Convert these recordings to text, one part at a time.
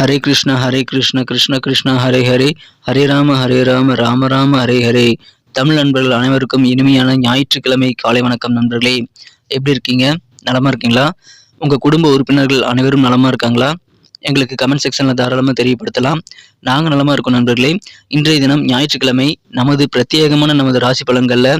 ஹரே கிருஷ்ண ஹரே கிருஷ்ண கிருஷ்ண கிருஷ்ண ஹரே ஹரே. ஹரே ராம ஹரே ராம ராம ராம ஹரே ஹரே. தமிழ் நண்பர்கள் அனைவருக்கும் இனிமையான ஞாயிற்றுக்கிழமை காலை வணக்கம் நண்பர்களே. எப்படி இருக்கீங்க? நலமா இருக்கீங்களா? உங்க குடும்ப உறுப்பினர்கள் அனைவரும் நலமா இருக்காங்களா? எங்களுக்கு கமெண்ட் செக்ஷனில் தாராளமாக தெரியப்படுத்தலாம். நாங்கள் நலமாக இருக்கோம் நண்பர்களே. இன்றைய தினம் ஞாயிற்றுக்கிழமை நமது பிரத்யேகமான நமது ராசி பலன்களில்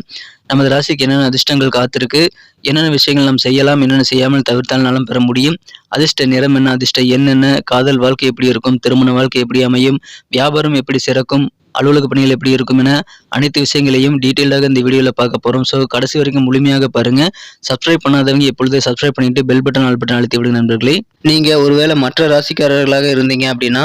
நமது ராசிக்கு என்னென்ன அதிர்ஷ்டங்கள் காத்திருக்கு என்னென்ன விஷயங்கள் நாம் செய்யலாம் என்னென்ன செய்யாமல் தவிர்த்தால் நலம் பெற முடியும் அதிர்ஷ்ட நிறம் என்ன அதிர்ஷ்ட என்னென்ன காதல் வாழ்க்கை எப்படி இருக்கும் திருமண வாழ்க்கை எப்படி அமையும் வியாபாரம் எப்படி சிறக்கும் அலுவலக பணிகள் எப்படி இருக்கும் என அனைத்து விஷயங்களையும் டீட்டெயிலாக இந்த வீடியோவில் பார்க்க போகிறோம் ஸோ கடைசி வரைக்கும் முழுமையாக பாருங்கள் சப்ஸ்கிரைப் பண்ணாதவங்க எப்பொழுதே சப்ஸ்கிரைப் பண்ணிட்டு பெல் பட்டன் ஆல் பட்டன் அழுத்தி விடுங்க நண்பர்களே. நீங்கள் ஒருவேளை மற்ற ராசிக்காரர்களாக இருந்தீங்க அப்படின்னா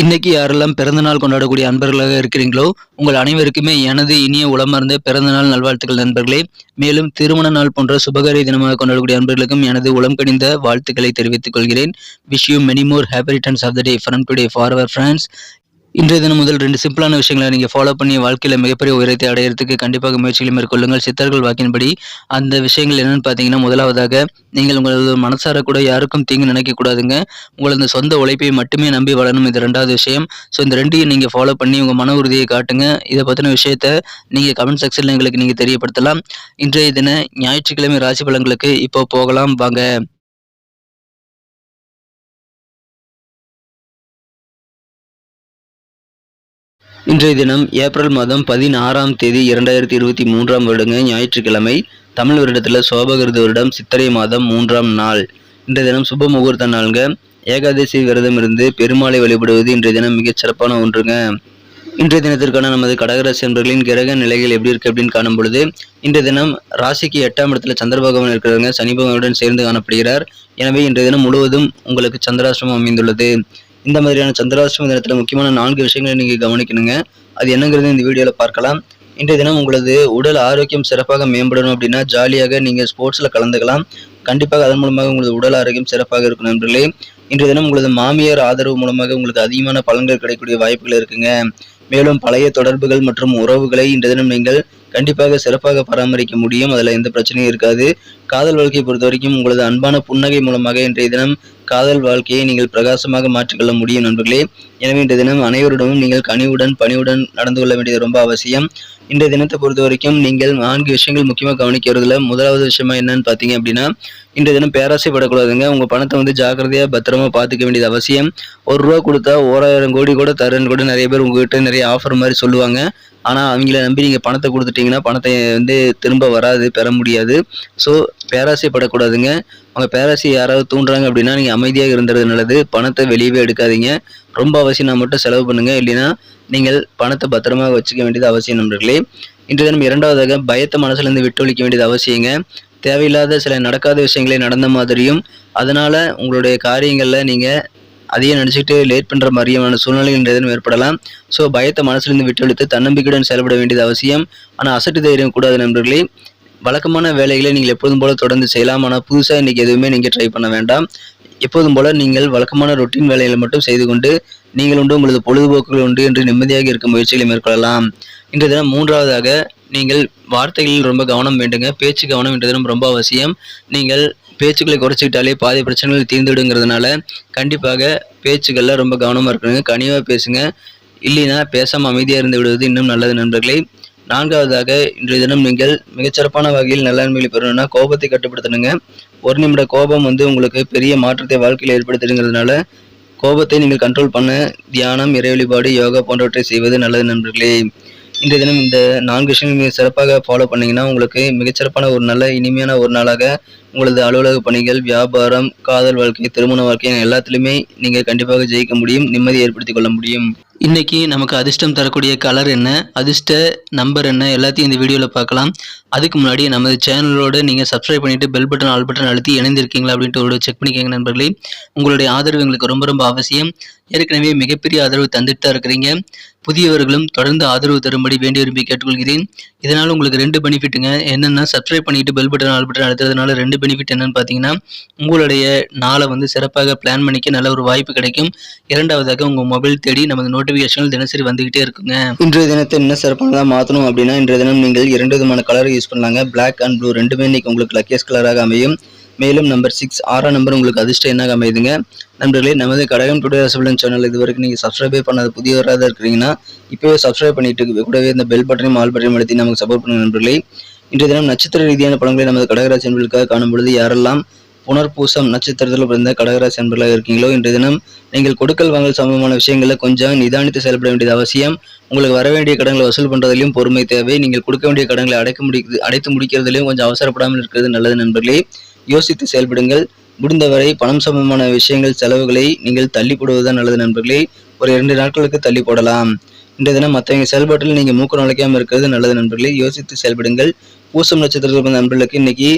இன்னைக்கு யாரெல்லாம் பிறந்த நாள் கொண்டாடக்கூடிய அன்பர்களாக இருக்கிறீங்களோ உங்கள் அனைவருக்குமே எனது இனிய உளமார்ந்த பிறந்த நாள் நல்வாழ்த்துக்கள் நண்பர்களே. மேலும் திருமண நாள் போன்ற சுபகாரிய தினமாக கொண்டாடக்கூடிய அன்பர்களுக்கும் எனது உளம் கணிந்த வாழ்த்துக்களை தெரிவித்துக் கொள்கிறேன். Wish you many more happy returns of the day from today for our friends இன்றைய தினம் முதல் ரெண்டு சிம்பிளான விஷயங்களை நீங்கள் ஃபாலோ பண்ணி வாழ்க்கையில் மிகப்பெரிய உயரத்தை அடையிறதுக்கு கண்டிப்பாக முயற்சிகளை மேற்கொள்ளுங்கள். சித்தர்கள் வாக்கின்படி அந்த விஷயங்கள் என்னென்னு பார்த்தீங்கன்னா முதலாவதாக நீங்கள் உங்களது மனசார கூட யாருக்கும் தீங்கு நினைக்கக்கூடாதுங்க உங்களது சொந்த உழைப்பை மட்டுமே நம்பி வளரணும் இது ரெண்டாவது விஷயம். ஸோ இந்த ரெண்டையும் நீங்கள் ஃபாலோ பண்ணி உங்கள் மன உறுதியை காட்டுங்க. இதை பற்றின விஷயத்த நீங்கள் கமெண்ட் செக்ஷனில் எங்களுக்கு நீங்கள் தெரியப்படுத்தலாம். இன்றைய தின ஞாயிற்றுக்கிழமை ராசி பலன்களுக்கு இப்போ போகலாம். வாங்க. இன்றைய தினம் ஏப்ரல் மாதம் பதினாறாம் தேதி இரண்டாயிரத்தி இருபத்தி மூன்றாம் வருடங்க ஞாயிற்றுக்கிழமை தமிழ் வருடத்தில் சோபகிருத வருடம் சித்திரை மாதம் மூன்றாம் நாள். இன்றைய தினம் சுப முகூர்த்த நாள்ங்க. ஏகாதசி விரதம் இருந்து பெருமாளை வழிபடுவது இன்றைய தினம் மிகச் சிறப்பான ஒன்றுங்க. இன்றைய தினத்திற்கான நமது கடகராசி என்பர்களின் கிரக நிலைகள் எப்படி இருக்கு அப்படின்னு காணும் பொழுது இன்றைய தினம் ராசிக்கு எட்டாம் இடத்துல சந்திர பகவான் இருக்கிறவங்க சனி பகவானுடன் சேர்ந்து காணப்படுகிறார். எனவே இன்றைய தினம் முழுவதும் உங்களுக்கு சந்திராசிரமம் அமைந்துள்ளது. இந்த மாதிரியான சந்திராஷ்டம தினத்தில் முக்கியமான நான்கு விஷயங்களை நீங்கள் கவனிக்கணுங்க. அது என்னங்கிறது இந்த வீடியோவில் பார்க்கலாம். இன்றைய தினம் உங்களது உடல் ஆரோக்கியம் சிறப்பாக மேம்படணும் அப்படின்னா ஜாலியாக நீங்கள் ஸ்போர்ட்ஸில் கலந்துக்கலாம். கண்டிப்பாக அதன் மூலமாக உங்களது உடல் ஆரோக்கியம் சிறப்பாக இருக்கும் நண்பர்களே. இன்றைய தினம் உங்களது மாமியார் ஆதரவு மூலமாக உங்களுக்கு அதிகமான பலன்கள் கிடைக்கக்கூடிய வாய்ப்புகள் இருக்குங்க. மேலும் பழைய தொடர்புகள் மற்றும் உறவுகளை இன்றைய தினம் நீங்கள் கண்டிப்பாக சிறப்பாக பராமரிக்க முடியும். அதில் எந்த பிரச்சனையும் இருக்காது. காதல் வாழ்க்கையை பொறுத்த வரைக்கும் உங்களது அன்பான புன்னகை மூலமாக இன்றைய தினம் காதல் வாழ்க்கையை நீங்கள் பிரகாசமாக மாற்றிக்கொள்ள முடியும் நண்பர்களே. எனவே இன்றைய தினம் அனைவரிடமும் நீங்கள் கனிவுடன் பணிவுடன் நடந்து கொள்ள வேண்டியது ரொம்ப அவசியம். இன்றைய தினத்தை பொறுத்த வரைக்கும் நீங்கள் நான்கு விஷயங்கள் முக்கியமாக கவனிக்கிறதுல முதலாவது விஷயமா என்னன்னு பார்த்தீங்க அப்படின்னா இன்றைய தினம் பேராசைப்படக்கூடாதுங்க உங்கள் பணத்தை வந்து ஜாக்கிரதையாக பத்திரமா பார்த்துக்க வேண்டியது அவசியம். ஒரு ரூபா கொடுத்தா ஓராயிரம் கோடி கூட தரேன்னு கூட நிறைய பேர் உங்ககிட்ட நிறைய ஆஃபர் மாதிரி சொல்லுவாங்க. ஆனால் அவங்கள நம்பி நீங்கள் பணத்தை கொடுத்துட்டீங்கன்னா பணத்தை வந்து திரும்ப வராது பெற முடியாது. ஸோ பேராசைப்படக்கூடாதுங்க அவங்க பேராசி யாராவது தூண்டுறாங்க அப்படின்னா நீங்கள் அமைதியாக இருந்தது நல்லது. பணத்தை வெளியவே எடுக்காதீங்க. ரொம்ப அவசியம் நான் மட்டும் செலவு பண்ணுங்கள் இல்லைன்னா நீங்கள் பணத்தை பத்திரமாக வச்சுக்க வேண்டியது அவசியம் நண்பர்களே. இன்று தினம் இரண்டாவதாக பயத்தை மனசுலேருந்து விட்டொழிக்க வேண்டியது அவசியங்க. தேவையில்லாத சில நடக்காத விஷயங்களே நடந்த மாதிரியும் அதனால் உங்களுடைய காரியங்களில் நீங்கள் அதையே நினச்சிக்கிட்டு லேட் பண்ணுற மாதிரியான சூழ்நிலைகள் ஏதேனும் ஏற்படலாம். ஸோ பயத்தை மனசுலேருந்து விட்டெடுத்து தன்னம்பிக்கையுடன் செயல்பட வேண்டியது அவசியம். ஆனால் அசட்டு தைரியம் கூடாது நண்பர்களே. வழக்கமான வேலைகளை நீங்கள் எப்போதும் போல தொடர்ந்து செய்யலாம். ஆனால் புதுசாக இன்றைக்கி எதுவுமே நீங்கள் ட்ரை பண்ண வேண்டாம். எப்போதும் போல நீங்கள் வழக்கமான ரொட்டீன் வேலைகளை மட்டும் செய்து கொண்டு நீங்கள் உண்டு உங்களது பொழுதுபோக்குகள் உண்டு என்று நிம்மதியாக இருக்கும் முயற்சிகளை மேற்கொள்ளலாம். இன்றைய தினம் மூன்றாவதாக நீங்கள் வார்த்தைகளில் ரொம்ப கவனம் வேண்டுங்க. பேச்சு கவனம் இன்றைய தினம் ரொம்ப அவசியம். நீங்கள் பேச்சுக்களை குறைச்சிக்கிட்டாலே பாதி பிரச்சனைகள் தீர்ந்துடுங்கிறதுனால கண்டிப்பாக பேச்சுக்களில் ரொம்ப கவனமாக இருக்கணுங்க. கனிவாக பேசுங்க. இல்லைன்னா பேசாமல் அமைதியாக இருந்து விடுவது இன்னும் நல்லது நண்பர்களே. நான்காவதாக இன்றைய தினம் நீங்கள் மிகச்சிறப்பான வகையில் நல்லாண்மைகளை பெறணும்னா கோபத்தை கட்டுப்படுத்தணுங்க. ஒரு நிமிட கோபம் வந்து உங்களுக்கு பெரிய மாற்றத்தை வாழ்க்கையில் ஏற்படுத்திடுங்கிறதுனால கோபத்தை நீங்கள் கண்ட்ரோல் பண்ண தியானம் இறை வழிபாடு யோகா போன்றவற்றை செய்வது நல்லது நண்பர்களே. இன்றைய தினம் இந்த நான்கு விஷயங்களையும் மிக சிறப்பாக ஃபாலோ பண்ணீங்கன்னா உங்களுக்கு மிகச்சிறப்பான ஒரு நல்ல இனிமையான ஒரு நாளாக உங்களது அலுவலக பணிகள் வியாபாரம் காதல் வாழ்க்கை திருமண வாழ்க்கை என எல்லாத்துலேயுமே நீங்கள் கண்டிப்பாக ஜெயிக்க முடியும் நிம்மதி ஏற்படுத்திக் கொள்ள முடியும். இன்னைக்கு நமக்கு அதிர்ஷ்டம் தரக்கூடிய கலர் என்ன அதிர்ஷ்ட நம்பர் என்ன எல்லாத்தையும் இந்த வீடியோவில் பார்க்கலாம். அதுக்கு முன்னாடி நமது சேனலோடு நீங்கள் சப்ஸ்கிரைப் பண்ணிட்டு பெல் பட்டன் ஆல் பட்டன் அழுத்தி இணைந்திருக்கீங்களா அப்படின்ட்டு ஒரு செக் பண்ணிக்கோங்க நண்பர்களே. உங்களுடைய ஆதரவு எங்களுக்கு ரொம்ப ரொம்ப அவசியம். ஏற்கனவே மிகப்பெரிய ஆதரவு தந்துட்டு தான் இருக்கிறீங்க. புதியவர்களும் தொடர்ந்து ஆதரவு தரும்படி வேண்டி விரும்பி கேட்டுக்கொள்கிறேன். இதனால் உங்களுக்கு ரெண்டு பெனிஃபிட்டுங்க என்னென்னா சப்ஸ்கிரைப் பண்ணிட்டு பெல் பட்டன் ஆல் பட்டன் அழுத்துறதுனால ரெண்டு பெனிஃபிட் என்னன்னு பார்த்தீங்கன்னா உங்களுடைய நாளை வந்து சிறப்பாக பிளான் பண்ணிக்க நல்ல ஒரு வாய்ப்பு கிடைக்கும். இரண்டாவதாக உங்கள் மொபைல் தேடி நமது நோட்டிஃபிகேஷன்கள் தினசரி வந்துகிட்டே இருக்குங்க. இன்றைய தினத்தை என்ன சிறப்பானதாக மாற்றணும் அப்படின்னா இன்றைய தினம் நீங்கள் இரண்டு விதமான கலரை யூஸ் பண்ணலாங்க. பிளாக் அண்ட் ப்ளூ ரெண்டுமே இன்னைக்கு உங்களுக்கு லக்கியஸ்ட் கலராக அமையும். மேலும் நம்பர் சிக்ஸ் ஆறாம் நம்பர் உங்களுக்கு அதிர்ஷ்டம் என்னாக அமையுதுங்க. நண்பர்களே நமது கடகம் டுடே ரசபலன் சேனல் இது வரைக்கும் நீங்கள் சப்ஸ்கிரைபே பண்ணாத புதியவராக தான் இருக்கிறீங்கன்னா இப்போவே சப்ஸ்கிரைப் பண்ணிட்டு கூடவே இந்த பெல் பட்டனையும் ஆல் பட்டனையும் அழுத்தி நமக்கு சப்போர்ட் பண்ணுங்க நண்பர்களே. இன்றைய தினம் நட்சத்திர ரீதியான படங்களை நமது கடகராசி என்பதற்காக காணும் பொழுது யாரெல்லாம் புனர்பூசம் நட்சத்திரத்தில் பிறந்த கடகராசி அன்பர்களாக இருக்கீங்களோ இன்றைய தினம் நீங்கள் கொடுக்கல் வாங்கல் சம்பந்தமான விஷயங்களில் கொஞ்சம் நிதானித்து செயல்பட வேண்டியது அவசியம். உங்களுக்கு வர வேண்டிய கடன்களை வசூல் பண்ணுறதுலையும் பொறுமை தேவை. நீங்கள் கொடுக்க வேண்டிய கடன்களை அடைக்க முடி அடைத்து முடிக்கிறதுலையும் கொஞ்சம் அவசரப்படாமல் இருக்கிறது நல்லது நண்பர்களே. யோசித்து செயல்படுங்கள். முடிந்தவரை பணம் சம்பந்தமான விஷயங்கள் செலவுகளை நீங்கள் தள்ளி போடுவதுதான் நல்லது நண்பர்களே. ஒரு இரண்டு நாட்களுக்கு தள்ளி போடலாம். இன்றைய தினம் மற்றவங்க செயல்பாட்டில் நீங்கள் மூக்கம் நுழைக்காமல் இருக்கிறது நல்லது நண்பர்களே. யோசித்து செயல்படுங்கள். பூசம் நட்சத்திரத்தில் பிறந்த நண்பர்களுக்கு இன்னைக்கு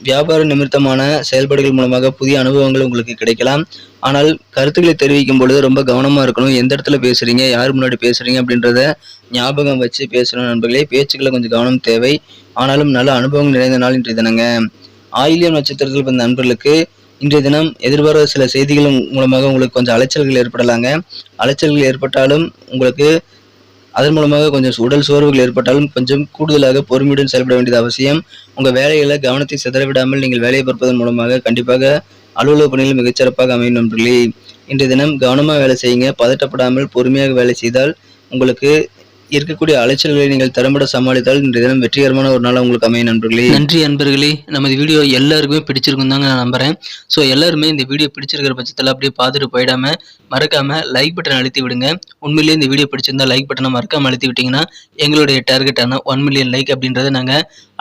வியாபார நிமித்தமான செயல்பாடுகள் மூலமாக புதிய அனுபவங்கள் உங்களுக்கு கிடைக்கலாம். ஆனால் கருத்துக்களை தெரிவிக்கும் பொழுது ரொம்ப கவனமாக இருக்கணும். எந்த இடத்துல பேசுகிறீங்க யார் முன்னாடி பேசுகிறீங்க அப்படின்றத ஞாபகம் வச்சு பேசணும் நண்பர்களே. பேச்சுக்களை கொஞ்சம் கவனம் தேவை. ஆனாலும் நல்ல அனுபவங்கள் நிறைந்த நாள் இன்றைய தினங்க. ஆயிலியம் நட்சத்திரத்தில் பிறந்த நண்பர்களுக்கு இன்றைய தினம் எதிர்பாராத சில செய்திகள் மூலமாக உங்களுக்கு கொஞ்சம் அலைச்சல்கள் ஏற்படலாங்க. அலைச்சல்கள் ஏற்பட்டாலும் உங்களுக்கு அதன் மூலமாக கொஞ்சம் உடல் சோர்வுகள் ஏற்பட்டாலும் கொஞ்சம் கூடுதலாக பொறுமையுடன் செயல்பட வேண்டியது அவசியம். உங்கள் வேலைகளை கவனத்தை சிதறவிடாமல் நீங்கள் வேலையை பார்ப்பதன் மூலமாக கண்டிப்பாக அலுவலக பணிகள் மிகச்சிறப்பாக அமையும் நண்பர்களே. இன்றைய தினம் கவனமாக வேலை செய்யுங்க. பதட்டப்படாமல் பொறுமையாக வேலை செய்தால் உங்களுக்கு இருக்கக்கூடிய அலைச்சல்களை நீங்கள் திறம்பட சமாளித்தால் இன்றைய தினம் வெற்றிகரமான ஒரு நாள் உங்களுக்கு அமைய நண்பர்களே. நன்றி நண்பர்களே நமது வீடியோ எல்லாருக்குமே பிடிச்சிருக்கும் தாங்க நான் நம்புறேன். ஸோ எல்லாருமே இந்த வீடியோ பிடிச்சிருக்கிற பட்சத்தில் அப்படியே பார்த்துட்டு போயிடாம மறக்காம லைக் பட்டன் அழுத்தி விடுங்க. உண்மையிலேயே இந்த வீடியோ பிடிச்சிருந்தா லைக் பட்டனை மறக்காம அழுத்தி விட்டீங்கன்னா எங்களுடைய டார்கெட்டான ஒன் மில்லியன் லைக் அப்படின்றத நாங்கள்